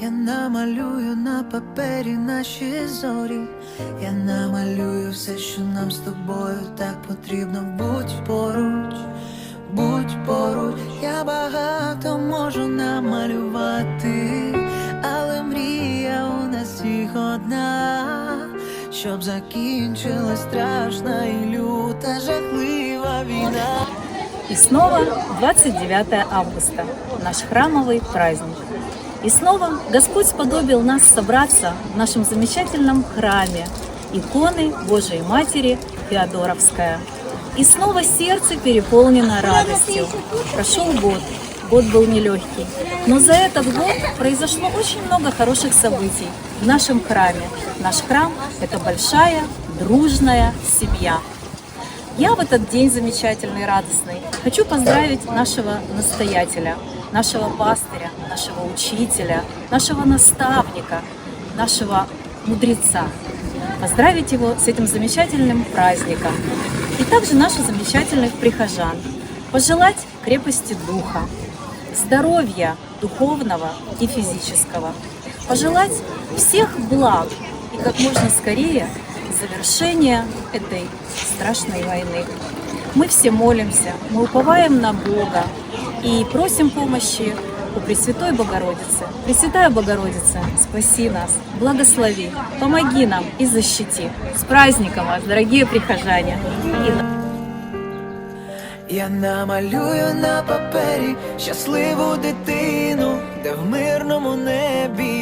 Я намалюю на папері наші зорі. Я намалюю все, що нам з тобою так потрібно. Будь поруч, будь поруч. Я багато можу намалювати, але мрія у нас всіх одна, щоб закінчилась страшна і люта, жахлива війна. И снова 29 августа, наш храмовый праздник. И снова Господь сподобил нас собраться в нашем замечательном храме иконы Божией Матери Феодоровская. И снова сердце переполнено радостью. Прошел год, год был нелегкий, но за этот год произошло очень много хороших событий в нашем храме. Наш храм – это большая, дружная семья. Я в этот день замечательный, радостный хочу поздравить нашего настоятеля, нашего пастыря, нашего учителя, нашего наставника, нашего мудреца. Поздравить его с этим замечательным праздником. И также наших замечательных прихожан. Пожелать крепости духа, здоровья духовного и физического. Пожелать всех благ и как можно скорее завершения этой страшной войны. Мы все молимся, мы уповаем на Бога и просим помощи у Пресвятой Богородицы. Пресвятая Богородица, спаси нас, благослови, помоги нам и защити. С праздником вас, дорогие прихожане! Я намалюю на папері щасливу дитину, де в мирному небі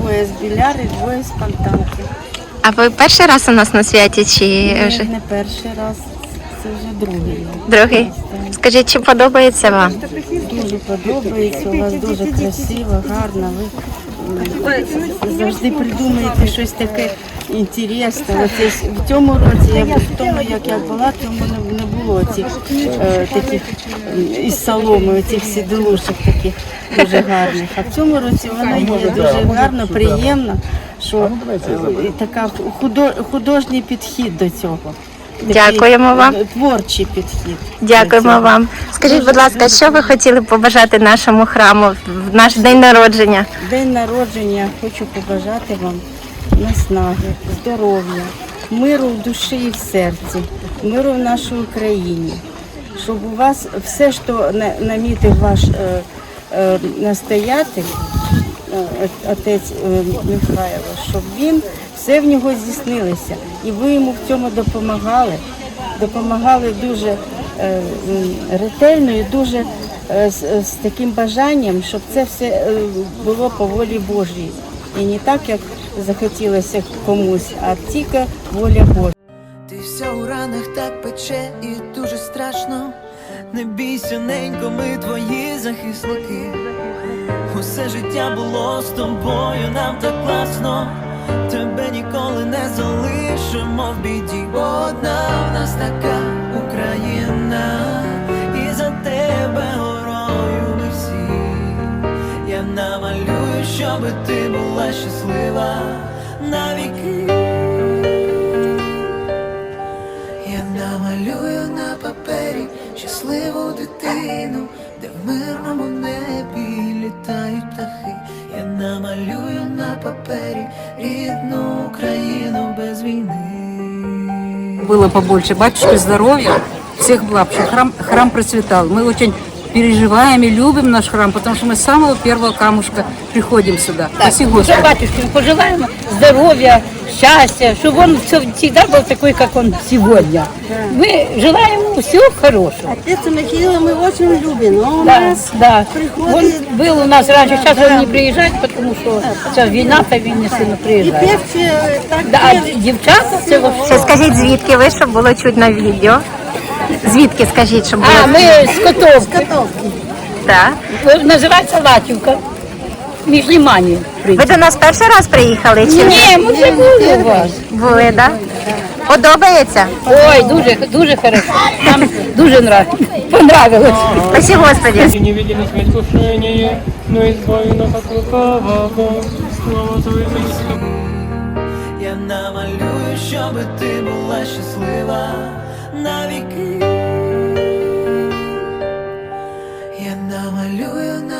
двоє з біляри, двоє з фонтанки. А ви перший раз у нас на святі чи Ні, вже не перший раз, це вже другий. другий? Так. Скажіть, чи подобається вам? Дуже подобається, у вас дуже красиво, гарно. Ви м, завжди придумуєте щось таке інтересне. В цьому році, як в тому, як я була, тому не, було цих е, таких із соломи, цих сіделушок таких дуже гарних. А в цьому році воно є дуже гарно, приємно, що е, така худо- художній підхід до цього. Дякуємо вам. Творчий підхід. Дякуємо вам. Скажіть, будь ласка, що ви хотіли побажати нашому храму в наш день народження? День народження хочу побажати вам наснаги, здоров'я, миру в душі і в серці, миру в нашій Україні, щоб у вас все, що намітив ваш е, е, настоятель, е, отець е, Михайло, щоб він все в нього здійснилося. І ви йому в цьому допомагали. Допомагали дуже е, ретельно і дуже е, з, з таким бажанням, щоб це все е, було по волі Божій. І не так, як захотілося комусь, а тільки воля Божа. Ти вся у ранах так пече і дуже страшно. Не бійся, ненько, ми твої захисники. Усе життя було з тобою, нам так класно. Тебе ніколи не залишимо в біді. Бо одна в нас така Україна, і за тебе горою ми всі. Я намалюю, щоби ти була щаслива навіки. Я намалюю на папері щасливу дитину, де в мирному небі было побольше. Батюшки здоровья, всех благ, чтобы храм, храм процветал. Мы очень переживаем и любим наш храм, потому что мы с самого первого камушка приходим сюда. Спасибо Уже Господи. батюшке пожелаем здоровья, счастья, чтобы он все всегда был такой, как он сегодня. Мы желаем ему все хорошего. Отец Михаила мы очень любим. Он у Да, нас да. приходит- Он был у нас раньше, сейчас он не приезжает, потому что сейчас війна, та він не сильно и приїжджає. певче так Да, а пели. дівчата це вообще. Ще скажіть, звідки ви, щоб було чутно відео? Звідки скажіть, щоб було А, ми з Котовки. Так. Називається Латівка. Між Ви до нас перший раз приїхали? Чи Ні, ми вже були у вас. були, так? Подобається? Ой, дуже, дуже хорошо. Нам дуже нравилось. Понравилось. Спасибо, Господи. Не видели смерть кушание, но избави нас от лукавого. Слава Твое Христе. Я намалюю, щоби ти була щаслива навіки. Я намалюю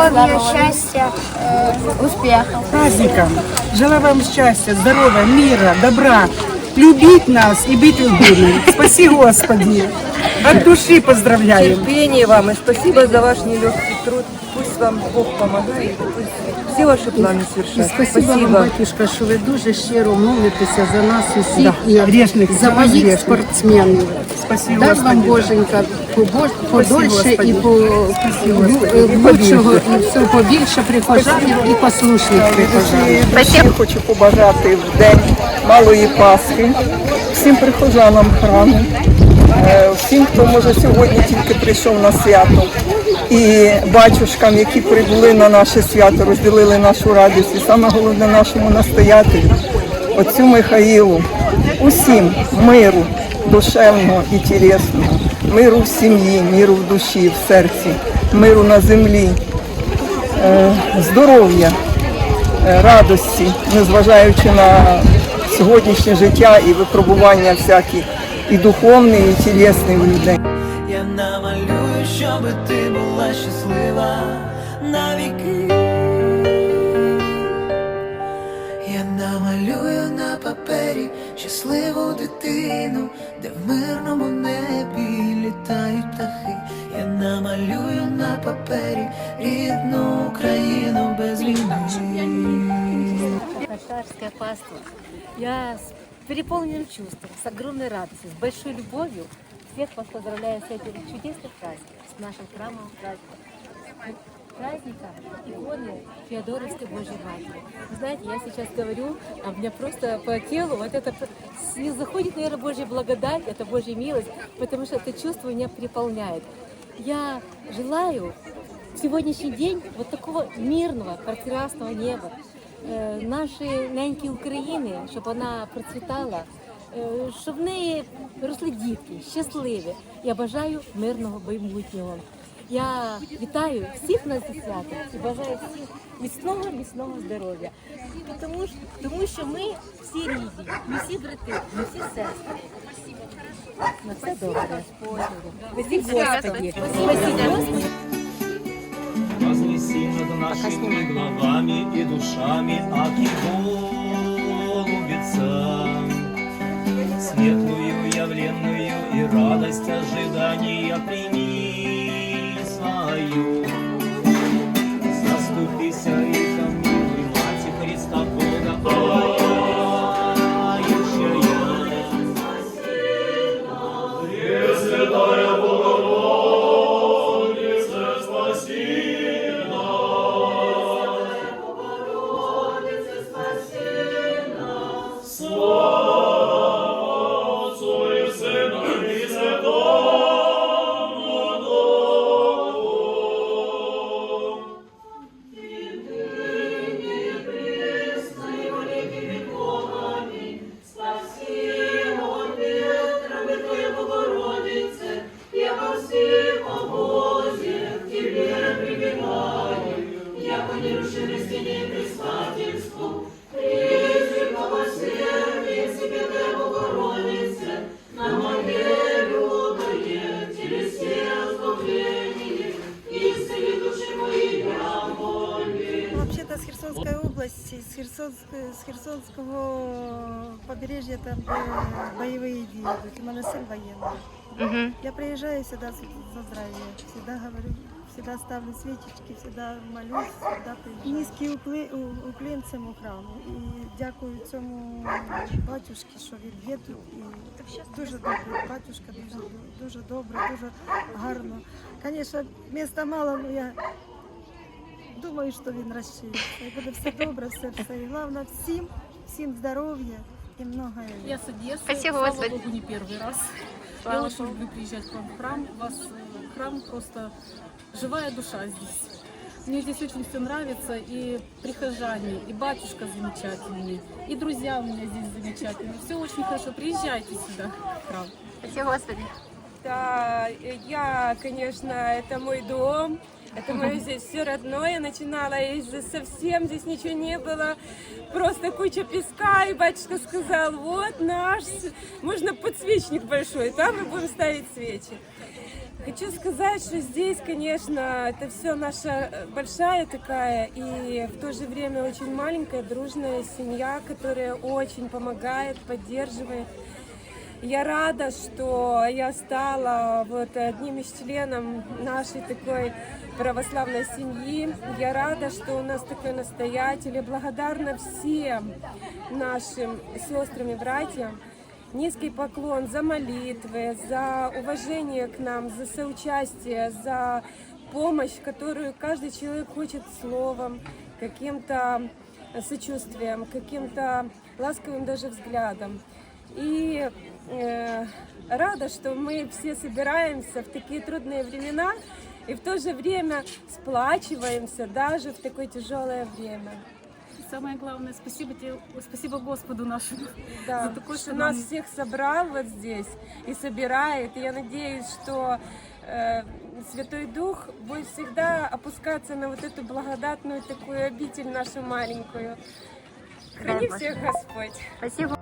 Здоровья, счастья, э, успехов. праздником. Желаю вам счастья, здоровья, мира, добра. Любить нас и быть любимым. Спаси Господи. От души поздравляем. терпения вам и спасибо за ваш нелегкий труд. Вам Бог помогает, и пусть все ваши планы. Спасибо, вам, батюшка, що ви дуже щиро молитеся за нас усіх і Грешных, за моїх спортсменів. Спасибо Дай вам Господи. Боженька побо- подольше і по лучшого і все побільше прихожанів і послушних прихожан. Я хочу побажати в день Малої Пасхи всім прихожанам храму, е, всім, хто може сьогодні тільки прийшов на свято, і батюшкам, які прибули на наше свято, розділили нашу радість, і саме головне нашому настоятелю, отцю Михаїлу, усім миру душевного і тілесного, миру в сім'ї, миру в душі, в серці, миру на землі, е, здоров'я е, радості, незважаючи на сьогоднішнє життя і випробування всякі, і духовні, і тілесні в людей. Я намалюю, щоби ти була щаслива навіки. Я намалюю на папері щасливу дитину, де в мирному небі літають птахи. Я намалюю на папері рідну Україну без війни. Татарское паство. Я переполненным чувством, с огромной радостью, с большой любовью всех вас поздравляю с этим чудесным праздником, с нашим храмовым праздником. Праздника иконы Феодоровской Божьей Матери. Вы знаете, я сейчас говорю, а у меня просто по телу вот это не заходит, наверное, Божья благодать, это Божья милость, потому что это чувство меня переполняет. Я желаю в сегодняшний день вот такого мирного, прекрасного неба, нашої неньки України, щоб вона процвітала, е, щоб в неї росли дітки, щасливі. Я бажаю мирного майбутнього. Я вітаю всіх нас зі святом і бажаю всім міцного, міцного здоров'я. Тому, ж- тому що ми всі рідні, ми всі брати, ми всі сестри. На все добре. Спасибо, Господи. Спасибо, Господи. Вознеси над нашими головами и душами Аки голубица, Светлую явленную и радость ожидания прими Вообще-то с Херсонской области, с, Херсон, с Херсонского побережья, там где боевые действия идут. У меня сын военный. Угу. Я приезжаю всегда за за здравие, всегда говорю, всегда ставлю свечечки, всегда молюсь, всегда приезжаю. Низький укли, у- уклін цьому храму. І дякую цьому батюшки, що він є тут. І дуже добрий батюшка, дуже, дуже добрий, дуже гарно. Звісно, міста мало, але я думаю, що він розчиниться. І буде все добре, все, все. І головне всім, всім здоров'я і много. Я с Одессы, Спасибо, слава Господи. Богу, не первый раз. Слава Я очень Богу. люблю приезжать к вам в храм. У вас э, храм просто живая душа здесь. Мне здесь очень все нравится, и прихожане, и батюшка замечательный, и друзья у меня здесь замечательные. Все очень хорошо. Приезжайте сюда, в храм. Спасибо, Господи. Да, я, конечно, это мой дом, это мое здесь все родное. Я начинала из совсем здесь ничего не было, просто куча песка, и батюшка сказал, вот наш, можно подсвечник большой, там мы будем ставить свечи. Хочу сказать, что здесь, конечно, это все наша э, большая такая и в то же время очень маленькая дружная семья, которая очень помогает, поддерживает. Я рада, что я стала вот одним из членов нашей такой православной семьи. Я рада, что у нас такой настоятель. Я благодарна всем нашим сестрам и братьям. Низкий поклон за молитвы, за уважение к нам, за соучастие, за помощь, которую каждый человек хочет словом, каким-то сочувствием, каким-то ласковым даже взглядом. И э, рада, что мы все собираемся в такие трудные времена и в то же время сплачиваемся даже в такое тяжелое время. Самое главное, спасибо тебе, спасибо Господу нашему Да, за такой что нас шанс. всех собрал вот здесь и собирает. И я надеюсь, что э, Святой Дух будет всегда опускаться на вот эту благодатную такую обитель нашу маленькую. Храни Да, всех Господь. Спасибо.